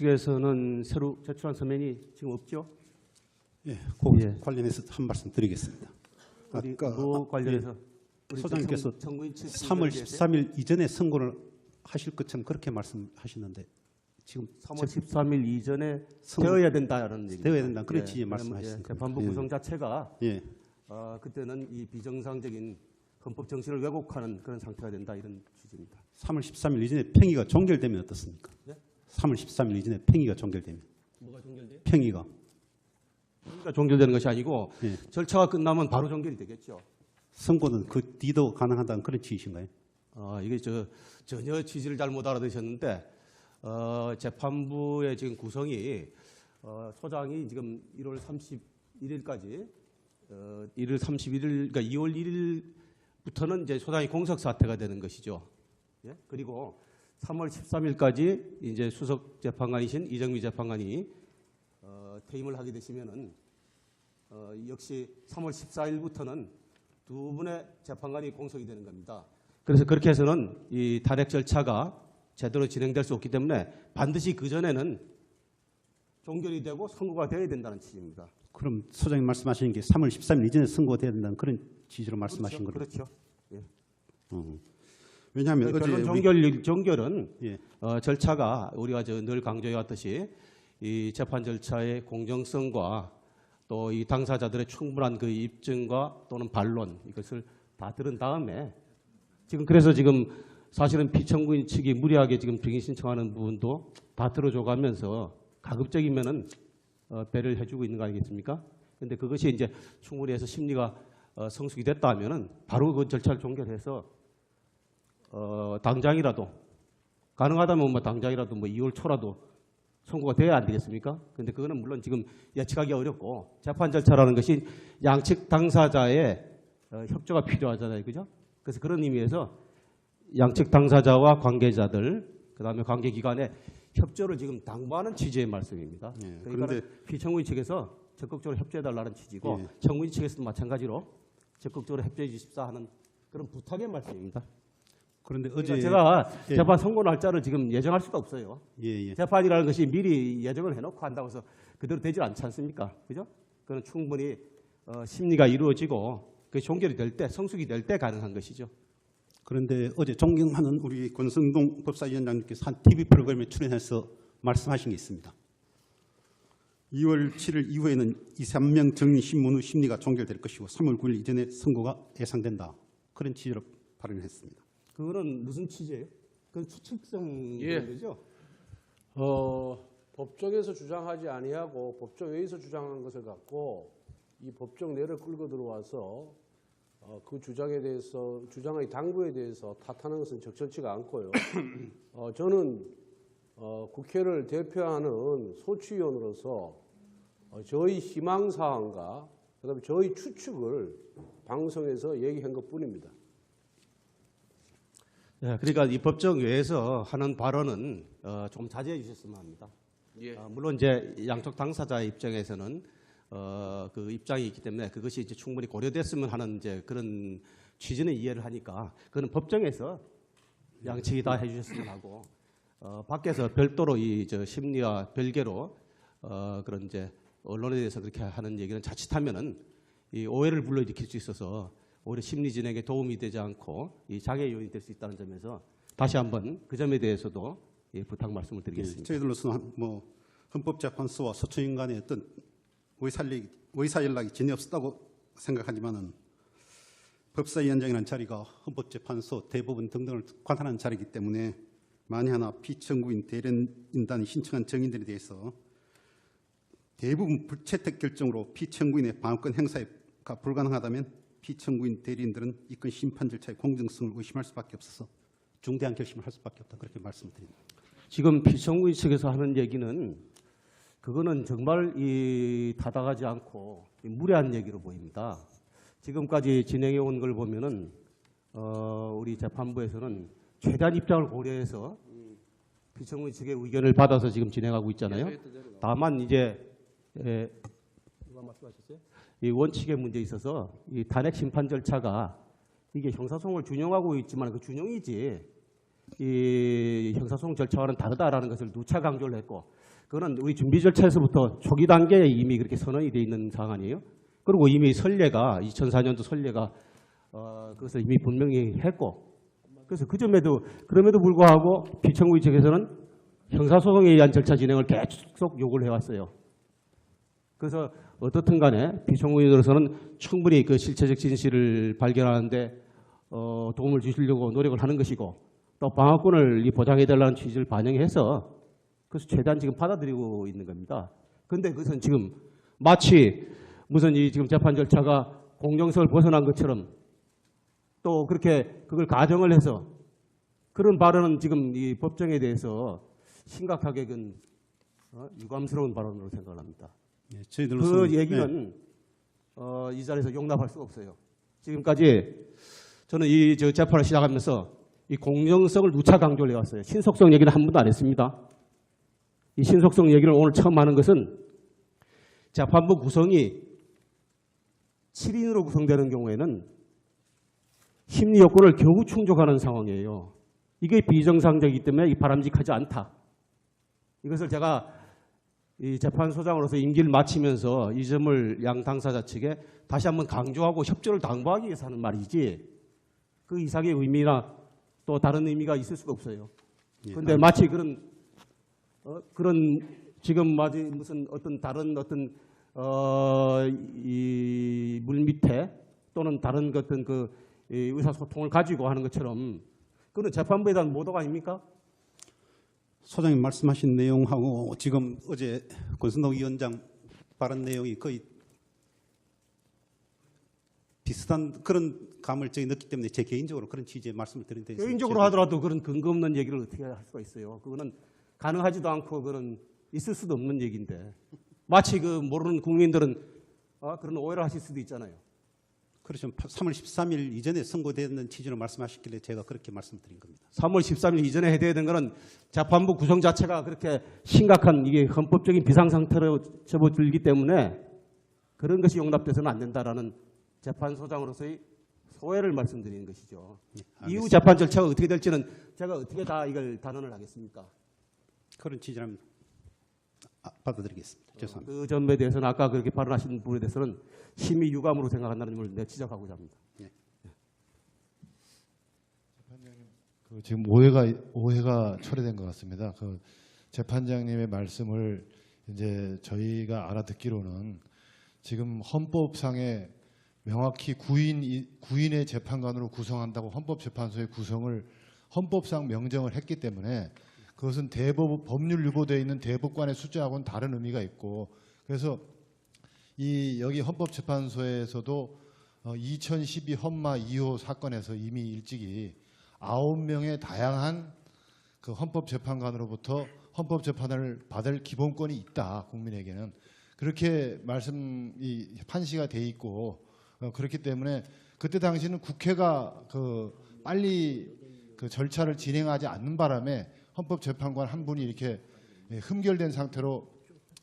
측에서는 새로 제출한 서면이 지금 없죠? 예, 그 예. 관련해서 한 말씀 드리겠습니다. 아까 뭐 관련해서 예, 소장님께서 청- 청구인 측 3월 의견에 대해서 13일 이전에 선고를 하실 것처럼 그렇게 말씀하시는데 지금 3월 13일 이전에 되어야 된다는 얘기. 되어야 된다. 그런 취지의 왜냐면, 말씀하셨습니다. 재판부 예. 구성 자체가 예, 어, 그때는 이 비정상적인 헌법 정신을 왜곡하는 그런 상태가 된다 이런 취지입니다. 3월 13일 이전에 평의가 종결되면 어떻습니까? 예? 3월 13일 이전에 평의가 종결되면 뭐가 종결돼요? 평의가 그러니까 종결되는 것이 아니고 예. 절차가 끝나면 바로 종결이 되겠죠. 선고는 그 뒤도 가능하다는 그런 취지신가요? 어, 이게 저 전혀 취지를 잘못 알아들으셨는데 어, 재판부의 지금 구성이 어, 소장이 지금 1월 31일까지 어, 1월 31일 그러니까 2월 1일부터는 이제 소장이 공석 사태가 되는 것이죠. 예? 그리고 3월 13일까지 이제 수석 재판관이신 이정미 재판관이 어, 퇴임을 하게 되시면은 어, 역시 3월 14일부터는 두 분의 재판관이 공석이 되는 겁니다. 그래서 그렇게 해서는 이 탄핵 절차가 제대로 진행될 수 없기 때문에 반드시 그 전에는 종결이 되고 선고가 되어야 된다는 취지입니다. 그럼 소장님 말씀하시는 게 3월 13일 이전에 선고돼야 된다는 그런 취지로 말씀하신 거로. 그렇죠. 어. 왜냐하면 결론 종결 종결은 예, 어, 절차가 우리가 저늘 강조해 왔듯이 이 재판 절차의 공정성과 또 이 당사자들의 충분한 그 입증과 또는 반론 이것을 다 들은 다음에 지금 그래서 지금 사실은 피청구인 측이 무리하게 지금 증인 신청하는 부분도 다 들어줘가면서 가급적이면은 어, 배를 해주고 있는 거 아니겠습니까? 근데 그것이 이제 충분히 해서 심리가 어, 성숙이 됐다 하면은 바로 그 절차를 종결해서 어, 당장이라도 가능하다면 뭐 당장이라도 뭐 2월 초라도 선고가 돼야 안 되겠습니까? 근데 그거는 물론 지금 예측하기 어렵고 재판 절차라는 것이 양측 당사자의 어, 협조가 필요하잖아요. 그죠? 그래서 그런 의미에서 양측 당사자와 관계자들 그다음에 관계기관의 협조를 지금 당부하는 취지의 말씀입니다. 예, 그러니까 피청구인 측에서 적극적으로 협조해달라는 취지고 예. 청구인 측에서도 마찬가지로 적극적으로 협조해 주십사 하는 그런 부탁의 말씀입니다. 그런데 그러니까 어제 제가 예. 재판 선고 날짜를 지금 예정할 수가 없어요. 예, 예. 재판이라는 것이 미리 예정을 해놓고 한다고 해서 그대로 되질 않지 않습니까? 그죠? 그건 충분히 어, 심리가 이루어지고 그 종결이 될 때, 성숙이 될 때 가능한 것이죠. 그런데 어제 존경하는 우리 권성동 법사위원장님께서 한 TV 프로그램에 출연해서 말씀하신 게 있습니다. 2월 7일 이후에는 2, 3명 정리 신문 후 심리가 종결될 것이고 3월 9일 이전에 선고가 예상된다. 그런 취지로 발언했습니다. 그거는 무슨 취지예요? 그건 추측성 예. 거죠? 어, 법정에서 주장하지 아니하고 법정 외에서 주장하는 것을 갖고 이 법정 내를 끌고 들어와서 어, 그 주장에 대해서 주장의 당부에 대해서 탓하는 것은 적절치가 않고요. 어, 저는 어, 국회를 대표하는 소추위원으로서 어, 저희 희망 사항과 그다음에 저희 추측을 방송에서 얘기한 것뿐입니다. 네, 그러니까 이 법정 외에서 하는 발언은 어, 좀 자제해 주셨으면 합니다. 예. 어, 물론 이제 양쪽 당사자의 입장에서는 어, 그 입장이 있기 때문에 그것이 이제 충분히 고려됐으면 하는 이제 그런 취지는 이해를 하니까 그거는 법정에서 양측이 다 해주셨으면 하고 어, 밖에서 별도로 이 저 심리와 별개로 어, 그런 이제 언론에 대해서 그렇게 하는 얘기는 자칫하면은 이 오해를 불러일으킬 수 있어서 오히려 심리 진행에 도움이 되지 않고 이 장애 요인이 될 수 있다는 점에서 다시 한번 그 점에 대해서도 예, 부탁 말씀을 예, 드리겠습니다. 저희들로서는 한- 뭐 헌법재판소와 소추인 간의 어떤 의사연락이, 의사 연락이 전혀 없었다고 생각하지만은 법사위원장이라는 자리가 헌법재판소 대법원 등등을 관할하는 자리이기 때문에 만에 하나 피청구인 대련인단이 신청한 정인들에 대해서 대부분 불채택 결정으로 피청구인의 방어권 행사가 불가능하다면 피청구인 대리인들은 이건 심판 절차의 공정성을 의심할 수밖에 없어서 중대한 결심을 할 수밖에 없다 그렇게 말씀드립니다. 지금 피청구인 측에서 하는 얘기는 그거는 정말 이 타당하지 않고 이 무례한 얘기로 보입니다. 지금까지 진행해 온 걸 보면은 어, 우리 재판부에서는 최대한 입장을 고려해서 피청구인 측의 의견을 받아서 지금 진행하고 있잖아요. 다만 이제 에, 누가 말씀하셨어요? 이 원칙의 문제에 있어서 이 탄핵 심판 절차가 이게 형사소송을 준용하고 있지만 그 준용이지 이 형사소송 절차와는 다르다라는 것을 누차 강조를 했고 그거는 우리 준비 절차에서부터 초기 단계에 이미 그렇게 선언이 돼 있는 사안이에요. 그리고 이미 선례가 2004년도 선례가 어, 그것을 이미 분명히 했고 그래서 그 점에도 그럼에도 불구하고 피청구의 측에서는 형사소송에 의한 절차 진행을 계속 요구를 해왔어요. 그래서 어떻든 간에 피청구인으로서는 충분히 그 실체적 진실을 발견하는데 어, 도움을 주시려고 노력을 하는 것이고 또 방어권을 이 보장해달라는 취지를 반영해서 그래서 최대한 지금 받아들이고 있는 겁니다. 근데 그것은 지금 마치 무슨 이 지금 재판 절차가 공정성을 벗어난 것처럼 또 그렇게 그걸 가정을 해서 그런 발언은 지금 이 법정에 대해서 심각하게 그 어, 유감스러운 발언으로 생각합니다. 예, 그 얘기는 어, 이 자리에서 용납할 수가 없어요. 지금까지 저는 이 저 재판을 시작하면서 이 공정성을 누차 강조를 해왔어요. 신속성 얘기는 한 번도 안 했습니다. 이 신속성 얘기를 오늘 처음 하는 것은 재판부 구성이 7인으로 구성되는 경우에는 심리 요건을 겨우 충족하는 상황이에요. 이게 비정상적이기 때문에 이 바람직하지 않다. 이것을 제가 이 재판소장으로서 임기를 마치면서 이 점을 양 당사자 측에 다시 한번 강조하고 협조를 당부하기 위해서 하는 말이지 그 이상의 의미나 또 다른 의미가 있을 수가 없어요. 예, 그런데 마치 그런 어, 그런 지금 마치 무슨 어떤 다른 어떤 어, 이 물 밑에 또는 다른 그 어떤 그이 의사소통을 가지고 하는 것처럼 그는 재판부에 대한 모독 아닙니까? 소장님 말씀하신 내용하고 지금 어제 권순덕 위원장 발언 내용이 거의 비슷한 그런 감을 저희 넣기 때문에 제 개인적으로 그런 취지의 말씀을 드린 데 개인적으로 하더라도 그런 근거 없는 얘기를 어떻게 할 수가 있어요. 그거는 가능하지도 않고 그는 있을 수도 없는 얘기인데 마치 그 모르는 국민들은 어, 그런 오해를 하실 수도 있잖아요. 그렇죠. 3월 13일 이전에 선고되는 취지로 말씀하셨길래 제가 그렇게 말씀드린 겁니다. 3월 13일 이전에 해야 되는 것은 재판부 구성 자체가 그렇게 심각한 이게 헌법적인 비상 상태로 접어들기 때문에 그런 것이 용납돼서는 안 된다라는 재판소장으로서의 소회를 말씀드리는 것이죠. 예, 이후 재판 절차가 어떻게 될지는 제가 어떻게 다 이걸 단언을 하겠습니까? 그런 취지라면 아, 받아드리겠습니다. 죄송합니다. 그 점에 대해서는 아까 그렇게 발언하신 부분에 대해서는 심히 유감으로 생각한다는 점을 내가 지적하고자 합니다. 그 지금 오해가 오해가 초래된 것 같습니다. 그 재판장님의 말씀을 이제 저희가 알아듣기로는 지금 헌법상에 명확히 구인 구인의 재판관으로 구성한다고 헌법재판소의 구성을 헌법상 명정을 했기 때문에 그것은 대법 법률 유보되어 있는 대법관의 숫자하고는 다른 의미가 있고 그래서 이 여기 헌법재판소에서도 어, 2012 헌마 2호 사건에서 이미 일찍이 아홉 명의 다양한 그 헌법재판관으로부터 헌법재판을 받을 기본권이 있다 국민에게는. 그렇게 말씀 이 판시가 돼 있고 어, 그렇기 때문에 그때 당시는 국회가 그 빨리 그 절차를 진행하지 않는 바람에 헌법재판관 한 분이 이렇게 예, 흠결된 상태로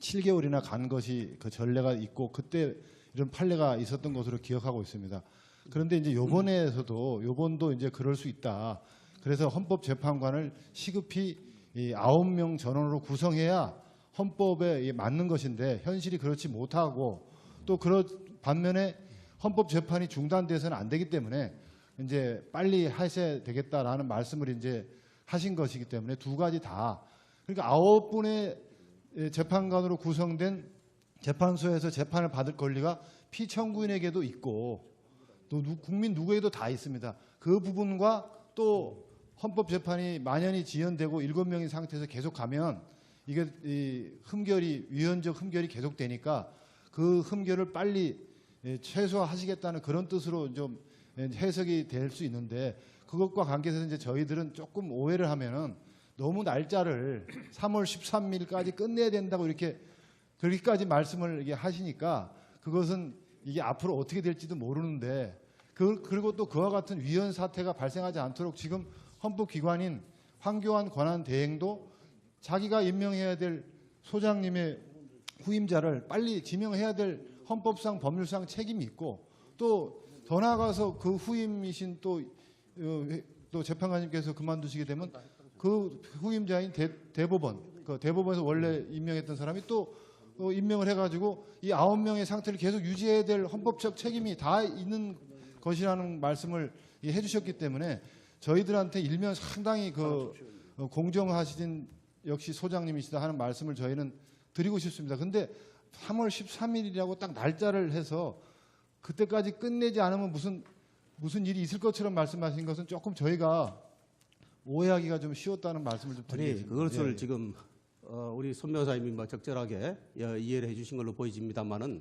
7개월이나 간 것이 그 전례가 있고 그때 이런 판례가 있었던 것으로 기억하고 있습니다. 그런데 이제 요번에서도 요번도 이제 그럴 수 있다. 그래서 헌법재판관을 시급히 이 아홉 명 전원으로 구성해야 헌법에 맞는 것인데 현실이 그렇지 못하고 또 그런 반면에 헌법 재판이 중단돼서는 안 되기 때문에 이제 빨리 하셔야 되겠다라는 말씀을 이제 하신 것이기 때문에 두 가지 다 그러니까 아홉 분의 예, 재판관으로 구성된 재판소에서 재판을 받을 권리가 피청구인에게도 있고 또 누- 국민 누구에도 다 있습니다. 그 부분과 또 헌법재판이 만연히 지연되고 일곱 명인 상태에서 계속 가면 이게 이 흠결이 위헌적 흠결이 계속되니까 그 흠결을 빨리 예, 최소화하시겠다는 그런 뜻으로 좀 예, 해석이 될 수 있는데 그것과 관계해서 이제 저희들은 조금 오해를 하면은 너무 날짜를 3월 13일까지 끝내야 된다고 이렇게 그렇게까지 말씀을 이게 하시니까 그것은 이게 앞으로 어떻게 될지도 모르는데 그, 그리고 또 그와 같은 위헌 사태가 발생하지 않도록 지금 헌법기관인 황교안 권한 대행도 자기가 임명해야 될 소장님의 후임자를 빨리 지명해야 될 헌법상 법률상 책임이 있고 또 더 나아가서 그 후임이신 또, 어, 또 재판관님께서 그만두시게 되면 그 후임자인 대, 대법원 그 대법원에서 원래 임명했던 사람이 또 어, 임명을 해가지고 이 아홉 명의 상태를 계속 유지해야 될 헌법적 책임이 다 있는 것이라는 말씀을 이 해주셨기 때문에 저희들한테 일면 상당히 그 어, 공정하신 역시 소장님이시다 하는 말씀을 저희는 드리고 싶습니다. 근데 3월 13일이라고 딱 날짜를 해서 그때까지 끝내지 않으면 무슨 무슨 일이 있을 것처럼 말씀하신 것은 조금 저희가 오해하기가 좀 쉬웠다는 말씀을 좀 아니 드리겠습니다. 그것을 예, 예. 지금 어, 우리 손 변호사님이 뭐 적절하게 예, 이해를 해주신 걸로 보여집니다만은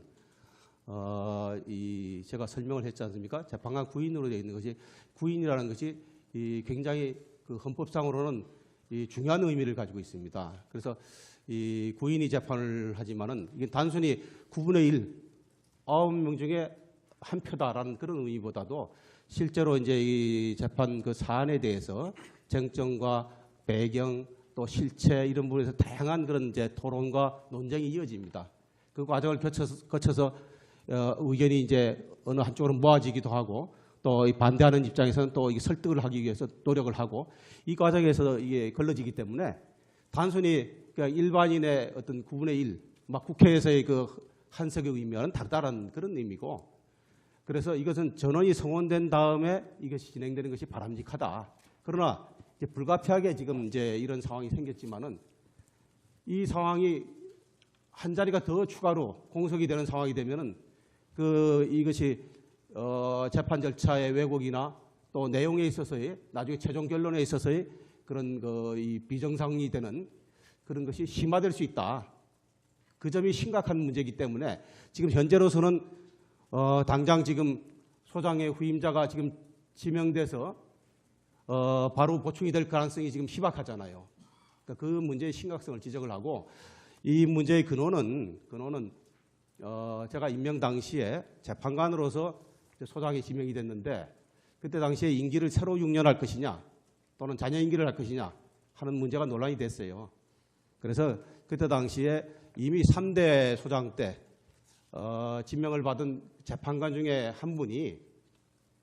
어, 이 제가 설명을 했지 않습니까? 재판관 구인으로 되어 있는 것이 구인이라는 것이 이 굉장히 그 헌법상으로는 이 중요한 의미를 가지고 있습니다. 그래서 이 구인이 재판을 하지만은 이게 단순히 9분의 1 아홉 명 중에 한 표다라는 그런 의미보다도 실제로 이제 이 재판 그 사안에 대해서 쟁점과 배경 또 실체 이런 부분에서 다양한 그런 이제 토론과 논쟁이 이어집니다. 그 과정을 거쳐서, 거쳐서 어, 의견이 이제 어느 한쪽으로 모아지기도 하고 또이 반대하는 입장에서는 또 설득을 하기 위해서 노력을 하고 이 과정에서 이게 걸러지기 때문에 단순히 그냥 일반인의 어떤 9분의 1, 막 국회에서의 그 한석의 의미와는 다르다는 그런 의미고 그래서 이것은 전원이 성원된 다음에 이것이 진행되는 것이 바람직하다. 그러나 불가피하게 지금 이제 이런 상황이 생겼지만은 이 상황이 한 자리가 더 추가로 공석이 되는 상황이 되면은 그 이것이 어 재판 절차의 왜곡이나 또 내용에 있어서의 나중에 최종 결론에 있어서의 그런 그이 비정상이 되는 그런 것이 심화될 수 있다. 그 점이 심각한 문제이기 때문에 지금 현재로서는 어 당장 지금 소장의 후임자가 지금 지명돼서 어 바로 보충이 될 가능성이 지금 희박하잖아요. 그러니까 그 문제의 심각성을 지적을 하고 이 문제의 근원은 근원은 어 제가 임명 당시에 재판관으로서 소장이 지명이 됐는데 그때 당시에 임기를 새로 6년 할 것이냐 또는 자녀 임기를 할 것이냐 하는 문제가 논란이 됐어요. 그래서 그때 당시에 이미 3대 소장 때 어, 지명을 받은 재판관 중에 한 분이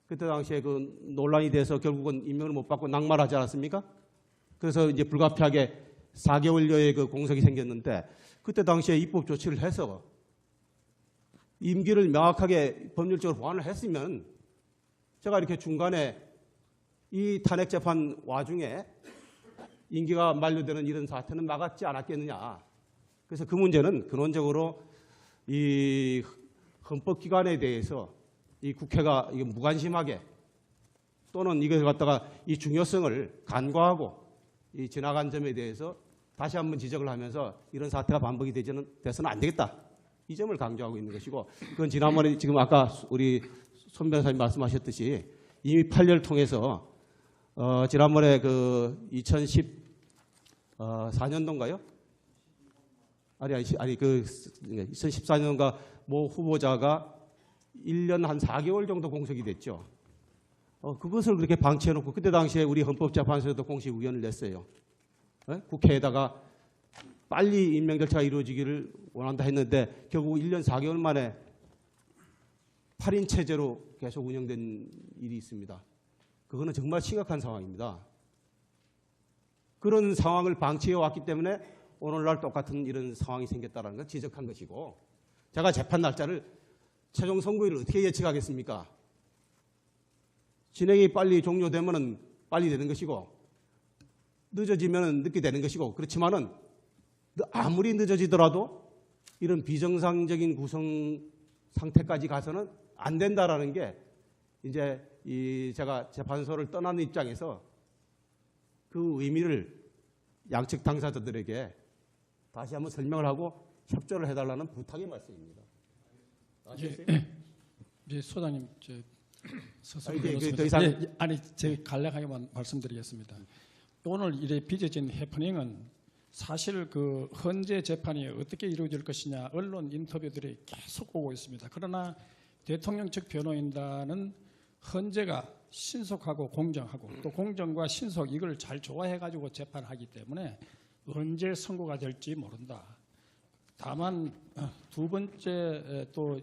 그때 당시에 그 논란이 돼서 결국은 임명을 못 받고 낙마하지 않았습니까? 그래서 이제 불가피하게 4개월여의 그 공석이 생겼는데 그때 당시에 입법 조치를 해서 임기를 명확하게 법률적으로 보완을 했으면 제가 이렇게 중간에 이 탄핵 재판 와중에 임기가 만료되는 이런 사태는 막았지 않았겠느냐. 그래서 그 문제는 근원적으로 이 헌법기관에 대해서 이 국회가 무관심하게 또는 이것을 갖다가 이 중요성을 간과하고 이 지나간 점에 대해서 다시 한번 지적을 하면서 이런 사태가 반복이 되지는 돼서는 안 되겠다. 이 점을 강조하고 있는 것이고 그건 지난번에 지금 아까 우리 손 변호사님 말씀하셨듯이 이미 판례를 통해서 어, 지난번에 그 2014년도인가요? 아니 아니 아니 그 2014년도인가 모 후보자가 1년 한 4개월 정도 공석이 됐죠. 어, 그것을 그렇게 방치해놓고 그때 당시에 우리 헌법재판소에도 공식 의견을 냈어요. 예? 국회에다가 빨리 임명 절차가 이루어지기를 원한다 했는데 결국 1년 4개월 만에 8인 체제로 계속 운영된 일이 있습니다. 그거는 정말 심각한 상황입니다. 그런 상황을 방치해 왔기 때문에 오늘날 똑같은 이런 상황이 생겼다는 걸 지적한 것이고 제가 재판 날짜를 최종 선고일을 어떻게 예측하겠습니까? 진행이 빨리 종료되면은 빨리 되는 것이고 늦어지면은 늦게 되는 것이고 그렇지만은 아무리 늦어지더라도 이런 비정상적인 구성 상태까지 가서는 안 된다라는 게 이제 이 제가 재판소를 떠나는 입장에서 그 의미를 양측 당사자들에게 다시 한번 설명을 하고 협조를 해달라는 부탁의 말씀입니다. 아시겠어요? 이제 소장님 저 서서 그 변호사- 더 이상- 예, 예, 아니 제 간략하게만 말씀드리겠습니다. 오늘 이래 빚어진 해프닝은 사실 그 헌재 재판이 어떻게 이루어질 것이냐 언론 인터뷰들이 계속 오고 있습니다. 그러나 대통령 측 변호인단은 헌재가 신속하고 공정하고 또 공정과 신속 이걸 잘 조화해 가지고 재판하기 때문에 언제 선고가 될지 모른다. 다만 어, 두 번째 에, 또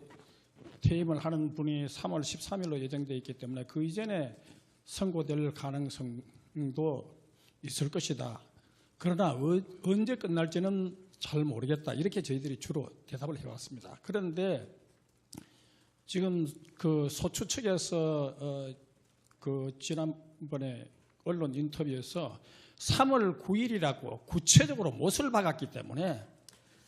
퇴임을 하는 분이 3월 13일로 예정되어 있기 때문에 그 이전에 선고될 가능성도 있을 것이다. 그러나 어- 언제 끝날지는 잘 모르겠다. 이렇게 저희들이 주로 대답을 해왔습니다. 그런데 지금 그 소추 측에서 어, 그 지난번에 언론 인터뷰에서 3월 9일이라고 구체적으로 못을 박았기 때문에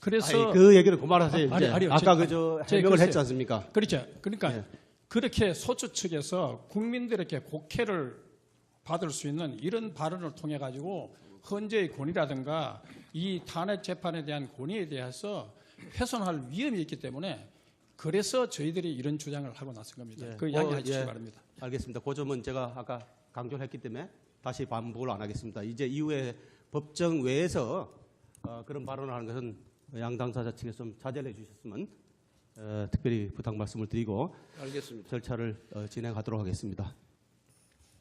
그래서 아니, 그 얘기를 그만하세요. 아, 아니. 아니요. 아까 그저 해명을. 했지 않습니까? 그렇죠. 그러니까 예. 그렇게 소추 측에서 국민들에게 곡해를 받을 수 있는 이런 발언을 통해 가지고 헌재의 권위라든가 이 탄핵 재판에 대한 권위에 대해서 훼손할 위험이 있기 때문에 그래서 저희들이 이런 주장을 하고 나선 겁니다. 예. 그 어, 이야기해 주시기 예. 바랍니다. 알겠습니다. 그 점은 제가 아까 강조를 했기 때문에 다시 반복을 안 하겠습니다. 이제 이후에 법정 외에서 어, 그런 발언을 하는 것은 양 당사자 측에서 좀 자제를 해주셨으면 어, 특별히 부탁 말씀을 드리고 알겠습니다. 절차를 어, 진행하도록 하겠습니다.